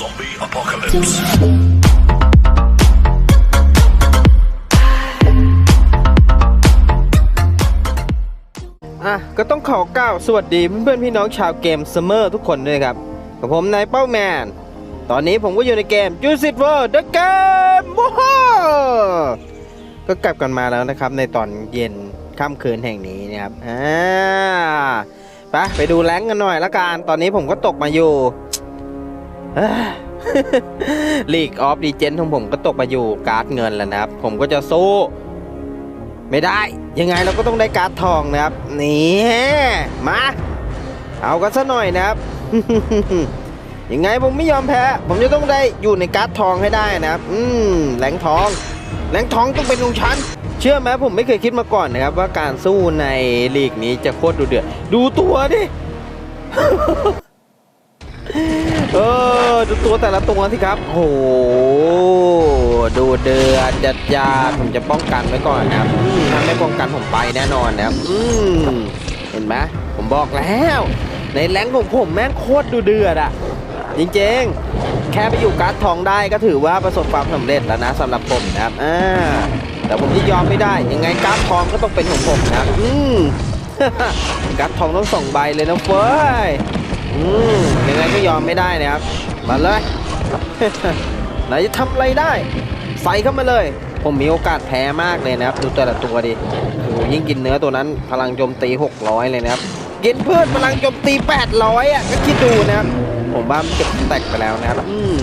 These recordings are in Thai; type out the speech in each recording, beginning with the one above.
Zombie apocalypse. อะก็ต้องขอกล่าวสวัสดีเพื่อนๆพี่น้องชาวเกมซัมเมอร์ทุกคนด้วยครับ กับผมนายเป้าแมน ตอนนี้ผมก็อยู่ในเกม j u s i t World The Game ว้าวก็กลับกันมาแล้วนะครับในตอนเย็นค่ำคืนแห่งนี้นะครับอ่าไปไปดูแรงกันหน่อยละกัน ตอนนี้ผมก็ตกมาอยู่ ลีกออฟดีเจนของผมก็ตกมาอยู่การ์ดเงินแล้วนะครับ ผมก็จะสู้ ไม่ได้ ยังไงเราก็ต้องได้การ์ดทองนะครับ นี่มา เอากันซะหน่อยนะครับ ยังไงผมไม่ยอมแพ้ ผมจะต้องได้อยู่ในการ์ดทองให้ได้นะครับ อืมแหลงทองแหลงทองต้องเป็นของฉันเชื่อไหมผมไม่เคยคิดมาก่อนนะครับ ว่าการสู้ในลีกนี้จะโคตรดูเดือดดูตัวดิ เออดูตัวแต่ละตัวสิครับโอ้โหดูเดือดจัดจาผมจะป้องกันไว้ก่อนนะครับถ้าไม่ป้องกันผมไปแน่นอนนะครับอืมเห็นไหมผมบอกแล้ว ในแรงของผมแม่งโคตรดูเดือดอะจริงๆ แค่ไปอยู่การ์ดทองได้ก็ถือว่าประสบความสำเร็จแล้วนะสำหรับผมนะครับอ่าแต่ผมที่ยอมไม่ได้ ยังไงการ์ดทองก็ต้องเป็นของผมนะอืมการ์ดทองต้องส่งใบเลยนะเฟ้ย อืมยังไงก็ยอมไม่ได้นะครับ มาเลย ไหนจะทำอะไรได้ ใส่เข้ามาเลย ผมมีโอกาสแพ้มากเลยนะครับ ดูแต่ละตัวดิโอ้ยิ่งกินเนื้อตัวนั้น พลังโจมตี 600 เลยนะครับ กินพืชพลังโจมตี 800 อะ ก็คิดดูนะครับ ผมว่ามันเก็บแตกไปแล้วนะครับ อืม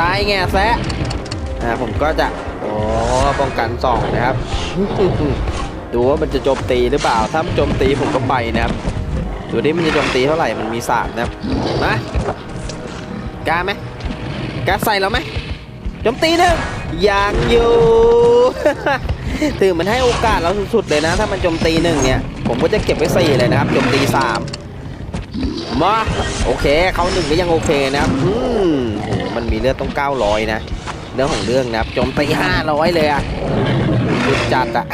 ตายแง่แซะอ่าผมก็จะโอ้ป้องกันสองนะครับ ดูว่ามันจะโจมตีหรือเปล่า ถ้ามันโจมตีผมก็ไปนะครับ ดูดิมันจะโจมตีเท่าไหร่มันมีศาสตร์นะครับมากล้าไหมกล้าใส่เราไหมโจมตีหนึ่งอยากอยู่ ถือมันให้โอกาสเราสุดๆเลยนะ ถ้ามันโจมตีหนึ่งเนี่ย ผมก็จะเก็บไว้สี่เลยนะครับโจมตีสามมาโอเคเขาหนึ่งก็ยังโอเคนะครับอืมโหมันมีเลือดต้อง900นะเรื่องของเรื่องนะครับโจมตี500เลยอะสุดจัดอะ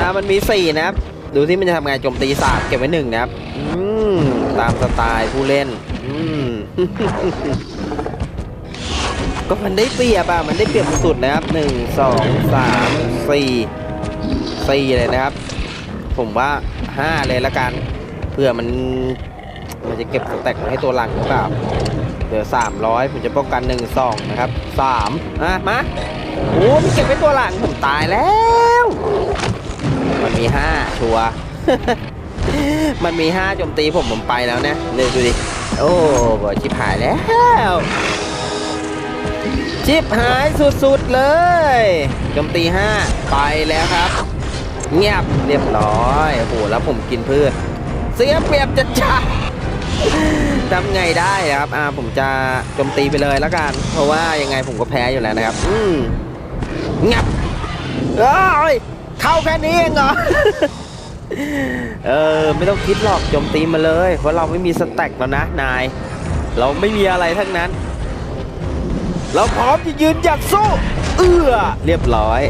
อ่ามันมีสี่นะครับ ดูที่มันจะทำไงโจมตีสามเก็บไว้หนึ่งนะครับตามสไตล์ผู้เล่นก็มันได้เปรียบอะมันได้เปรียบสุดนะครับหนึ่งสองสามสี่สี่เลยนะครับ ผมว่าห้าเลยละกันเพื่อมันมันจะเก็บสแต็กไว้ให้ตัวหลังหรือเปล่าเดี๋ยวสามร้อยผมจะป้องกันหนึ่งสองนะครับสามอะมา โอ้มันเก็บไว้ตัวหลังผมตายแล้ว มันมีห้าชัว มันมีห้าโจมตีผมผมไปแล้วนะเลยดูดิ โอ้บอชิบหายแล้ว ชิบหายสุดๆเลยโจมตีห้าไปแล้วครับ เงียบเรียบร้อยโอ้โหแล้วผมกินพืชเสียเปรียบจะจ้าทำไงได้ครับอ่าผมจะโจมตีไปเลยแล้วกัน เพราะว่ายังไงผมก็แพ้อยู่แล้วนะครับ อืมงับเอ้ย เข้าแค่นี้เองเหรอ เออ ไม่ต้องคิดหรอกโจมตีมาเลย เพราะเราไม่มีสแต็กแล้วนะ นาย เราไม่มีอะไรทั้งนั้น เราพร้อมจะยืนหยัดสู้ เอื้อ เรียบร้อย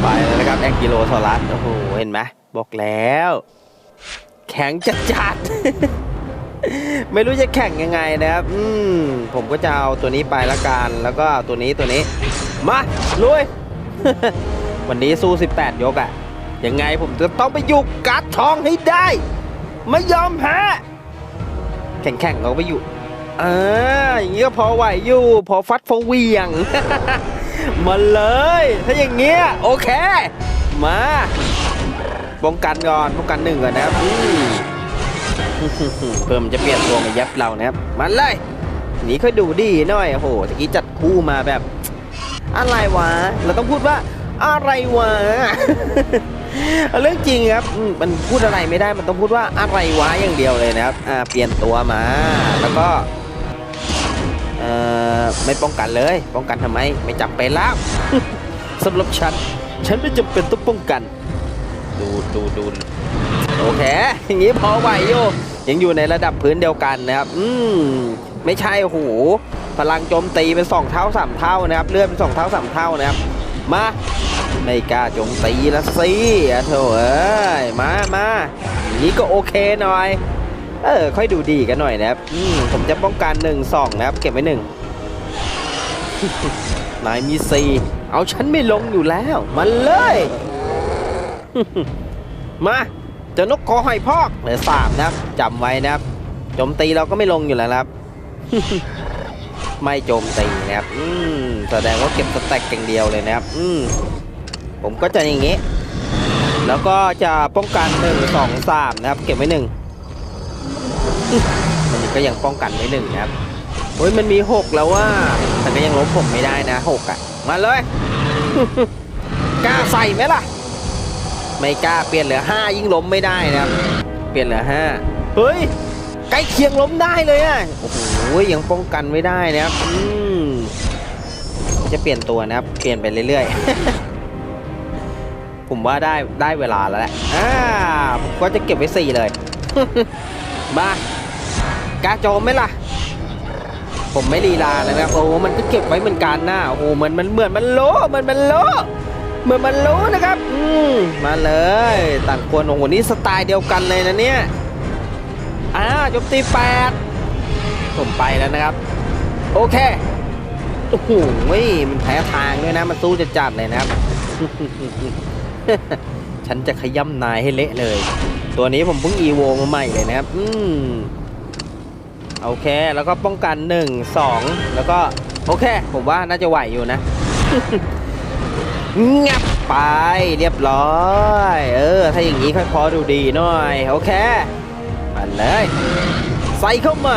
ไปแล้วนะครับแองกิโลโซลัสโอ้โห เห็นไหมบอกแล้ว แข็งจัดจัดไม่รู้จะแข่งยังไงนะครับ อืม ผมก็จะเอาตัวนี้ไปละกัน แล้วก็ตัวนี้ตัวนี้ มา ลุย วันนี้สู้ 18 ยกอะยังไงผมจะต้องไปอยู่การ์ดทองให้ได้ ไม่ยอมแพ้แข่งๆเราไปอยู่อ่าอย่างนี้ก็พอไหวอยู่ พอฟัดพอเวียง มาเลย ถ้าอย่างเงี้ยโอเค มาป้องกันก่อนป้องกันหนึ่งก่อนนะครับเพิ่มจะเปลี่ยนตัวมายับเรานะครับ มาเลยหนีค่อยดูดีหน่อยโอ้โหตะกี้จัดคู่มาแบบ อะไรวะ เราต้องพูดว่าอะไรวะ เรื่องจริงครับ มันพูดอะไรไม่ได้ มันต้องพูดว่าอะไรวะอย่างเดียวเลยนะครับ อ่า เปลี่ยนตัวมา แล้วก็เอ่อไม่ป้องกันเลย ป้องกันทำไม ไม่จำเป็นแล้วสำหรับฉัน ฉันไม่จำเป็นต้องป้องกัน ดูดูดูโอเค อย่างนี้พอไหวอยู่ยังอยู่ในระดับพื้นเดียวกันนะครับ อืม ไม่ใช่โอ้โหพลังโจมตีเป็นสองเท่าสามเท่านะครับเลือดเป็นสองเท่าสามเท่านะครับมาไม่กล้าโจมตีละสิอะโถเอ้ยมามาอย่างนี้ก็โอเคหน่อย เออค่อยดูดีกันหน่อยนะครับอืมผมจะป้องกันหนึ่งสองนะครับเก็บไว้หนึ่งนายมีสี่เอาฉันไม่ลงอยู่แล้วมาเลย มาเจ้านกคอหอยพอกเหลือสามนะครับจำไว้นะครับโจมตีเราก็ไม่ลงอยู่แล้วครับ ไม่โจมตีนะครับ อืมแสดงว่าเก็บสแต็กอย่างเดียวเลยนะครับ อืมผมก็จะอย่างงี้ แล้วก็จะป้องกันหนึ่งสองสามนะครับ เก็บไว้หนึ่งมันก็ยังป้องกันไว้หนึ่งนะครับโอ้ยมันมีหกแล้วว่า แต่ก็ยังลบผมไม่ได้นะหกอะ มาเลย กล้าใส่ไหมล่ะ ไม่กล้าเปลี่ยนเหลือห้ายิ่งล้มไม่ได้นะครับ เปลี่ยนเหลือห้าเฮ้ย ใกล้เคียงล้มได้เลยอะโอ้โหยังป้องกันไม่ได้นะครับอืมจะเปลี่ยนตัวนะครับ เปลี่ยนไปเรื่อยๆ ผมว่าได้ได้เวลาแล้วแหละอ่าผมก็จะเก็บไว้สี่เลยมากาโจมไหมล่ะ ผมไม่ลีลาเลยนะครับโอ้มันก็เก็บไว้เหมือนกันนะโอ้เหมือนมันเหมือนมันโลเหมือนมันโลเหมือนมันรู้นะครับ อืมมาเลย ต่างคนโอ้โหนี่สไตล์เดียวกันเลยนะเนี่ย อ่าจมตีแปดผมไปแล้วนะครับ โอเคโอ้โหมันแพ้ทางด้วยนะ มันสู้จะจัดเลยนะครับ ฉันจะขย้ำนายให้เละเลย ตัวนี้ผมเพิ่งอีโวมาใหม่เลยนะครับ อืมโอเค แล้วก็ป้องกันหนึ่งสองแล้วก็ โอเค ผมว่าน่าจะไหวอยู่นะงับไปเรียบร้อย เออ ถ้าอย่างนี้ค่อยพอดูดีหน่อย โอเค เลย ใส่เข้ามา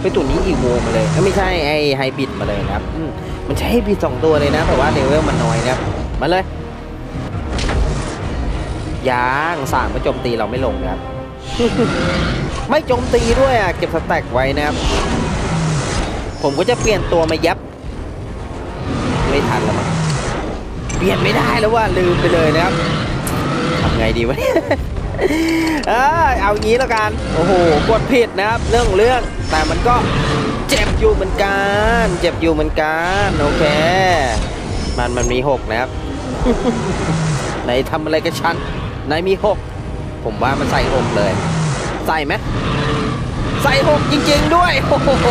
ไปตัวนี้อีโวมาเลยเอ้ยไม่ใช่ไอไฮบิดมาเลยนะครับมมันใช้ไฮบิดสองตัวเลยนะ แต่ว่าเลเวลมันน้อยนะครับ มาเลยยางสามมาโจมตีเราไม่ลงนะครับ ไม่โจมตีด้วยอะ เก็บสแต็กไว้นะครับ ผมก็จะเปลี่ยนตัวมายับ ไม่ทันแล้วมั้งเปลี่ยนไม่ได้แล้วว่าลืมไปเลยนะครับทำไงดีวะ เออเอางี้แล้วกัน โอ้โห กดผิดนะครับ เรื่องของเรื่อง แต่มันก็เจ็บอยู่เหมือนกัน เจ็บอยู่เหมือนกัน โอเค มันมันมีหกนะครับไหนทำอะไรกับฉันไหนมีหกผมว่ามันใส่หกเลย ใส่ไหมใส่หกจริง ๆ ด้วยโอ้โห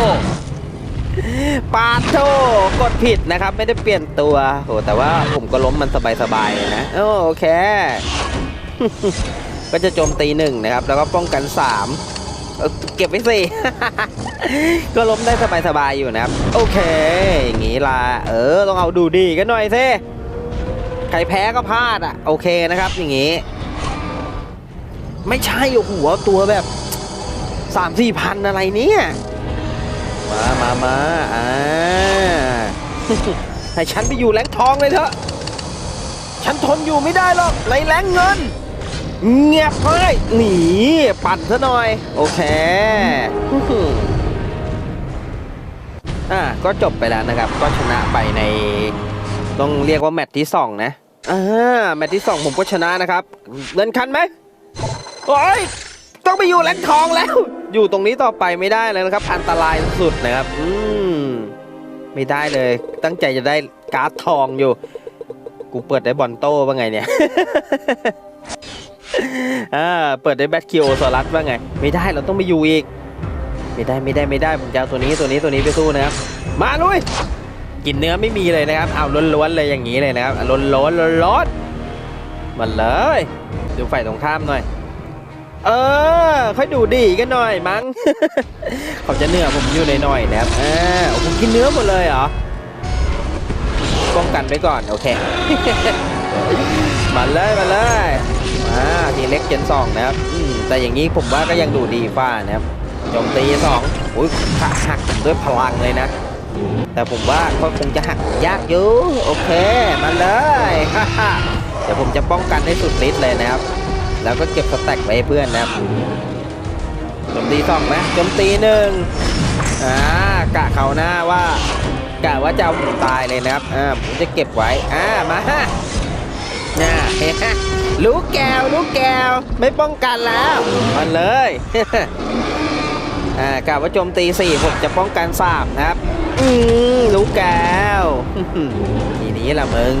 ปาโทกดผิดนะครับ ไม่ได้เปลี่ยนตัวโอ้แต่ว่าผมก็ล้มมันสบายๆนะ โอเค ก็จะโจมตีหนึ่งนะครับ แล้วก็ป้องกันสามเก็บไว้สิก็ล้มได้สบายๆอยู่นะครับ โอเค อย่างงี้ละเออ ต้องเอาดูดีกันหน่อยสิใครแพ้ก็พลาดอะ โอเคนะครับ อย่างงี้ ไม่ใช่โอ้โหตัวแบบสามสี่พันอะไรเนี่ย มามามาอ่าให้ฉันไปอยู่แหลงทองเลยเถอะ ฉันทนอยู่ไม่ได้หรอกในแหลงเงิน เงียบเลยหนีปั่นซะหน่อย โอเคอื้อหืออ่าก็จบไปแล้วนะครับ ก็ชนะไปใน ต้องเรียกว่าแมตช์ที่สองนะอ่าแมตช์ที่สองผมก็ชนะนะครับเงินคันไหมโอ้ยต้องไปอยู่แหลงทองแล้ว อยู่ตรงนี้ต่อไปไม่ได้เลยนะครับ อันตรายสุดนะครับ อืมไม่ได้เลย ตั้งใจจะได้การ์ดทองอยู่ กูเปิดได้บอลโต้ว่าไงเนี่ย อ่าเปิดได้แบทคิโอสลัดว่าไง ไม่ได้เราต้องไปอยู่อีก ไม่ได้ไม่ได้ไม่ได้ผมจะเอาตัวนี้ตัวนี้ตัวนี้ไปสู้นะครับ มาลุยกินเนื้อไม่มีเลยนะครับ เอาล้วนๆเลยอย่างนี้เลยนะครับล้วนๆล้วนๆล้วนๆมาเลยดูฝ่ายตรงข้ามหน่อย เออ ค่อยดูดีกันหน่อยมั้งเขาจะเนื้อผมอยู่หน่อยๆนะครับอ่าโอ้ผมกินเนื้อหมดเลยเหรอป้องกันไว้ก่อนโอเค มาเลยมาเลย มาทีเล็กเจนสองนะครับอืมแต่อย่างนี้ผมว่าก็ยังดูดีฟ้านะครับโจมตีสองอุ้ยขาหักด้วยพลังเลยนะ แต่ผมว่าก็คงจะหักยากอยู่โอเคมาเลยฮ่าฮ่าเดี๋ยวผมจะป้องกันให้สุดฤทธิ์เลยนะครับ แล้วก็เก็บสแต็กไว้เพื่อนนะครับโจมตีสองนะโจมตีหนึ่งอ่ากะเขาหน้าว่ากะว่าจะเอาผมตายเลยนะครับอ่าผมจะเก็บไว้อ่ามาฮะ น่าเฮ้ยรู้แก้วรู้แก้วไม่ป้องกันแล้วมาเลยอ่ากล่าวว่าโจมตีสี่ผมจะป้องกันสามนะครับ อืมรู้แก้วทีนี้ละมึง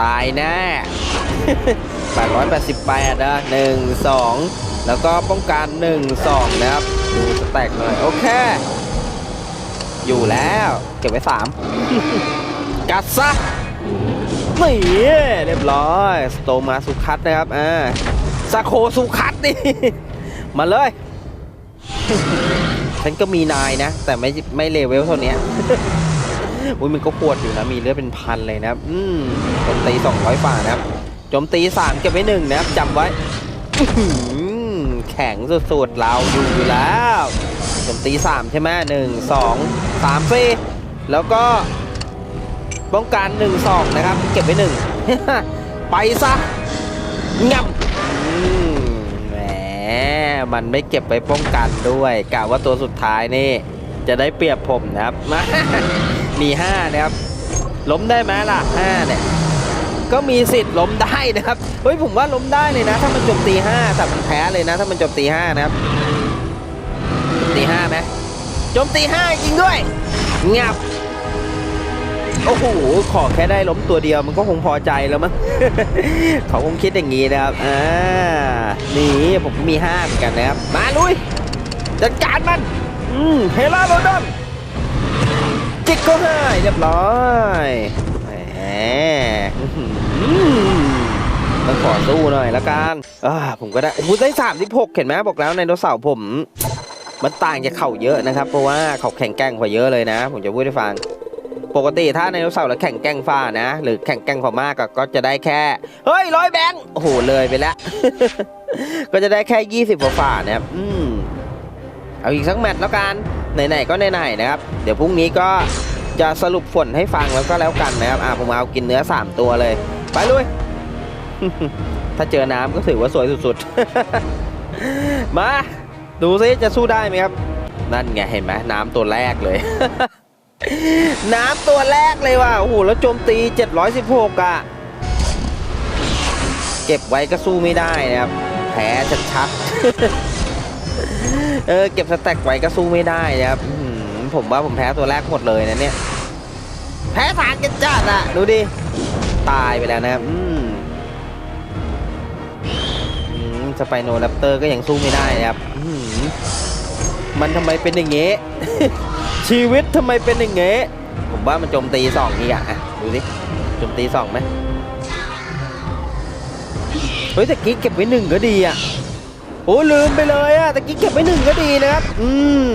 ตายแน่888อะหนึ่งสองแล้วก็ป้องกัน 1 2 นะครับ ดูสแต็กหน่อย โอเค อยู่แล้ว เก็บไว้ 3 กัดซะ นี่เรียบร้อยสโตมาสุคัตนะครับอ่าซาโคสุคัตนี่มาเลย ฉันก็มีนายนะ แต่ไม่ไม่เลเวลเท่านี้อุ้ยมันก็ปวดอยู่นะ มีเลือดเป็นพันเลยนะอืมโจมตี200ฝ่านะครับโจมตี3เก็บไว้หนึ่งนะครับจำไว้แข็งสุดๆเราอยู่อยู่แล้วโจมตี3ใช่ไหมหนึ่งสองสามสี่แล้วก็ ป้องกัน1 2นะครับ เก็บไว้หนึ่งไปซะงับแหมมันไม่เก็บไปป้องกันด้วยกะว่าตัวสุดท้ายนี่ จะได้เปรียบผมนะครับมี5นะครับ ล้มได้ไหมล่ะ5เนี่ยก็มีสิทธิ์ล้มได้นะครับ เฮ้ยผมว่าล้มได้เลยนะ ถ้ามันจมตี5แต่มันแพ้เลยนะ ถ้ามันจมตี5นะครับโจมตี5ไหมจมตี5จริงด้วย งับ โอ้โหขอแค่ได้ล้มตัวเดียวมันก็คงพอใจแล้วมั้งเขาคงคิดอย่างนี้นะครับอ่านี่ผมก็มีห้าเหมือนกันนะครับ มาลุยจัดการมัน อืมเฮล่าโรดอนจิกก็ให้เรียบร้อยแหมต้องขอสู้หน่อยละกันอ่าผมก็ได้โอ้โหได้สามสิบหกเห็นไหมบอกแล้วไดโนเสาร์ผม มันต่างจากเข่าเยอะนะครับ เพราะว่าเขาแข็งแกร่งกว่าเยอะเลยนะ ผมจะพูดให้ฟัง ปกติถ้าไดโนเสาร์แล้วแข่งแกร่งฟ้านะ หรือแข่งแกร่งพอมากก็ก็จะได้แค่ เฮ้ยร้อยแบงค์โอ้โหเลยไปแล้ว ก็จะได้แค่ 20กว่าฝ่านะครับอืมเอาอีกสักแมตช์แล้วกันไหนๆก็ไหนๆนะครับ เดี๋ยวพรุ่งนี้ก็จะสรุปผลให้ฟังแล้วก็แล้วกันนะครับอ่าผมเอากินเนื้อ 3 ตัวเลย ไปลุย ถ้าเจอน้ำก็ถือว่าสวยสุดๆ มา ดูซิจะสู้ได้ไหมครับ นั่นไงเห็นไหมน้ำตัวแรกเลย น้ำตัวแรกเลยว่ะ โอ้โห แล้วโจมตี 716อะ เก็บไว้ก็สู้ไม่ได้นะครับแพ้ชัดๆ เออ เก็บสแต็กไว้ก็สู้ไม่ได้นะครับ ผมว่าผมแพ้ตัวแรกหมดเลยนะเนี่ย แพ้ทางกันจัดอะ ดูดิ ตายไปแล้วนะครับอืมสไปโนแรปเตอร์ก็ยังสู้ไม่ได้นะครับ มันทำไมเป็นอย่างเงี้ ชีวิตทำไมเป็นอย่างงี้ผมว่ามันโจมตีสองอีกอะอะดูดิโจมตีสองไหมเฮ้ยต่กี้เก็บไว้หนึ่งก็ดีอะโอ้ลืมไปเลยอะต่กี้เก็บไว้หนึ่งก็ดีนะครับอืม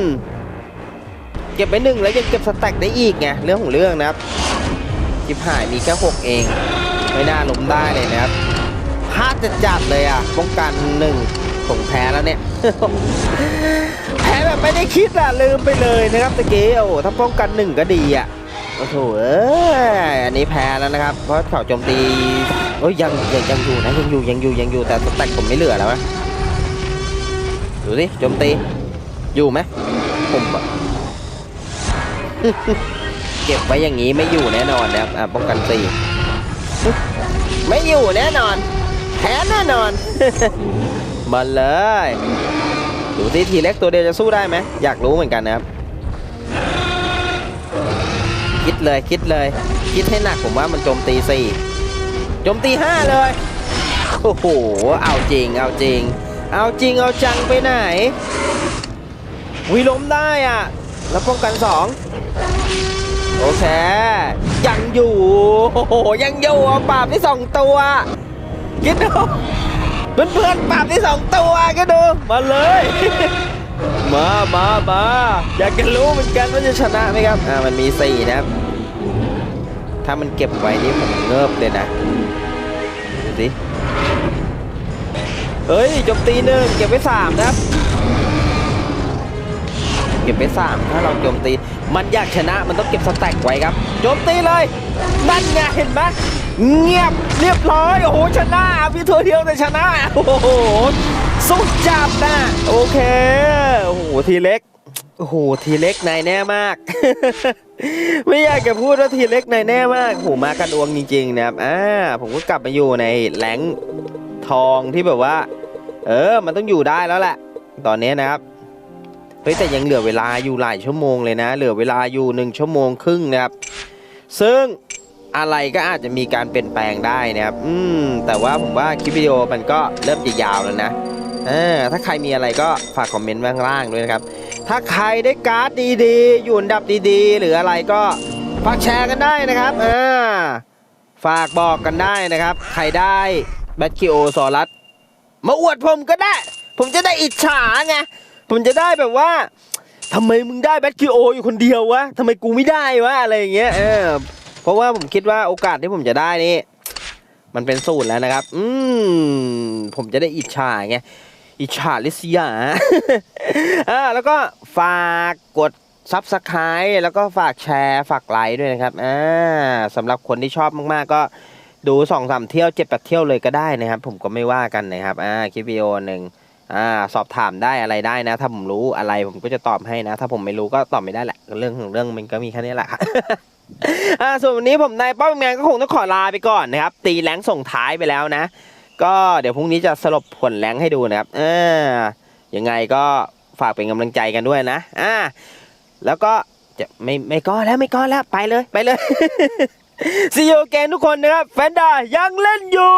เก็บไว้หนึ่งแล้วยังเก็บสแต็กได้อีกไงเรื่องของเรื่องนะครับจิบหายมีแค่หกเอง ไม่น่าล้มได้เลยนะครับพลาดจะจัดเลยอะป้องกันหนึ่งผมแพ้แล้วเนี่ย แบบไม่ได้คิดอะลืมไปเลยนะครับตะกี้โอ้ถ้าป้องกันหนึ่งก็ดีอะโอ้โหเอยอันนี้แพ้แล้วนะครับ เพราะเขาโจมตีโอ้ยยังยังยังอยู่นะยังอยู่ยังอยู่ยังอยู่แต่สแต็กผมไม่เหลือแล้วนะดูสิโจมตีอยู่ไหมผมอะ เก็บไว้อย่างนี้ไม่อยู่แน่นอนนะครับอะป้องกันสี่ไม่อยู่แน่นอนแพ้แน่นอน มาเลย ดูที่ทีเล็กตัวเดียวจะสู้ได้ไหมอยากรู้เหมือนกันนะครับ คิดเลยคิดเลย คิดให้หนักผมว่ามันโจมตีสี่โจมตีห้าเลยโอ้โหเอาจริงเอาจริง เอาจริงเอาจังไปไหนวิล้มได้อะ แล้วป้องกันสองโอเคยังอยู่โอ้โหยังอยู่เอาปราบที่สองตัว คิดดู เพื่อนเพื่อนๆปราบที่สองตัวก็ดู มาเลย มามามาอยากจะรู้เหมือนกันว่าจะชนะไหมครับ อ่า มันมีสี่นะครับ ถ้ามันเก็บไว้นี่ผมเงิบเลยนะ ดูสิเฮ้ยโจมตีหนึ่งเก็บไว้สามนะครับ เก็บไปสามถ้าเราโจมตี มันอยากชนะมันต้องเก็บสแต็กไว้ครับ โจมตีเลย นั่นไงเห็นไหมเงียบเรียบร้อยโอ้โหชนะพี่ทัวเทียวแต่ชนะโอ้โหสุดจับนะโอเคโอ้โหทีเล็กโอ้โหทีเล็กนายแน่มาก ไม่อยากจะพูดว่าทีเล็กนายแน่มากโอ้โหมากันดวงจริงๆนะครับอ่าผมก็กลับมาอยู่ในแหลงทองที่แบบว่า เออ มันต้องอยู่ได้แล้วแหละ ตอนนี้นะครับ เฮ้ยแต่ยังเหลือเวลาอยู่หลายชั่วโมงเลยนะ เหลือเวลาอยู่หนึ่งชั่วโมงครึ่งนะครับ ซึ่งอะไรก็อาจจะมีการเปลี่ยนแปลงได้นะครับ อืม แต่ว่าผมว่าคลิปวิดีโอมันก็เริ่มจะยาวแล้วนะเออถ้าใครมีอะไรก็ฝากคอมเมนต์ข้างล่างด้วยนะครับ ถ้าใครได้การ์ดดีๆ อยู่อันดับดีๆ หรืออะไรก็ฝากแชร์กันได้นะครับเออฝากบอกกันได้นะครับ ใครได้แบทคิโอซอรัสมาอวดผมก็ได้ ผมจะได้อิจฉาไง ผมจะได้แบบว่าทำไมมึงได้แบทคิโออยู่คนเดียววะทำไมกูไม่ได้วะอะไรอย่างเงี้ยเออเพราะว่าผมคิดว่าโอกาสที่ผมจะได้นี่ มันเป็นสูตรแล้วนะครับ อืมผมจะได้อิจฉาไงอิจฉาลิษยาอ่าแล้วก็ฝากกดซับสไคร b e แล้วก็ฝากแชร์ฝากไลค์ด้วยนะครับอ่าสำหรับคนที่ชอบมากๆ ก็ดูสองสามเที่ยวเจ็ดแปดเที่ยวเลยก็ได้นะครับ ผมก็ไม่ว่ากันนะครับอ่าคลิปวิดีโอหนึ่ง อ่าสอบถามได้อะไรได้นะ ถ้าผมรู้อะไรผมก็จะตอบให้นะ ถ้าผมไม่รู้ก็ตอบไม่ได้แหละ เรื่องของเรื่องมันก็มีแค่นี้แหละครับอ่าส่วนวันนี้ผมนายป้อมแมนก็คงต้องขอลาไปก่อนนะครับ ตีแรงส่งท้ายไปแล้วนะ ก็เดี๋ยวพรุ่งนี้จะสรุปผลแรงให้ดูนะครับเออยังไงก็ฝากเป็นกำลังใจกันด้วยนะอ่าแล้วก็จะไม่ไม่ก็แล้วไม่ก็แล้วไปเลยไปเลย See you again ทุกคนนะครับแฟนดายังเล่นอยู่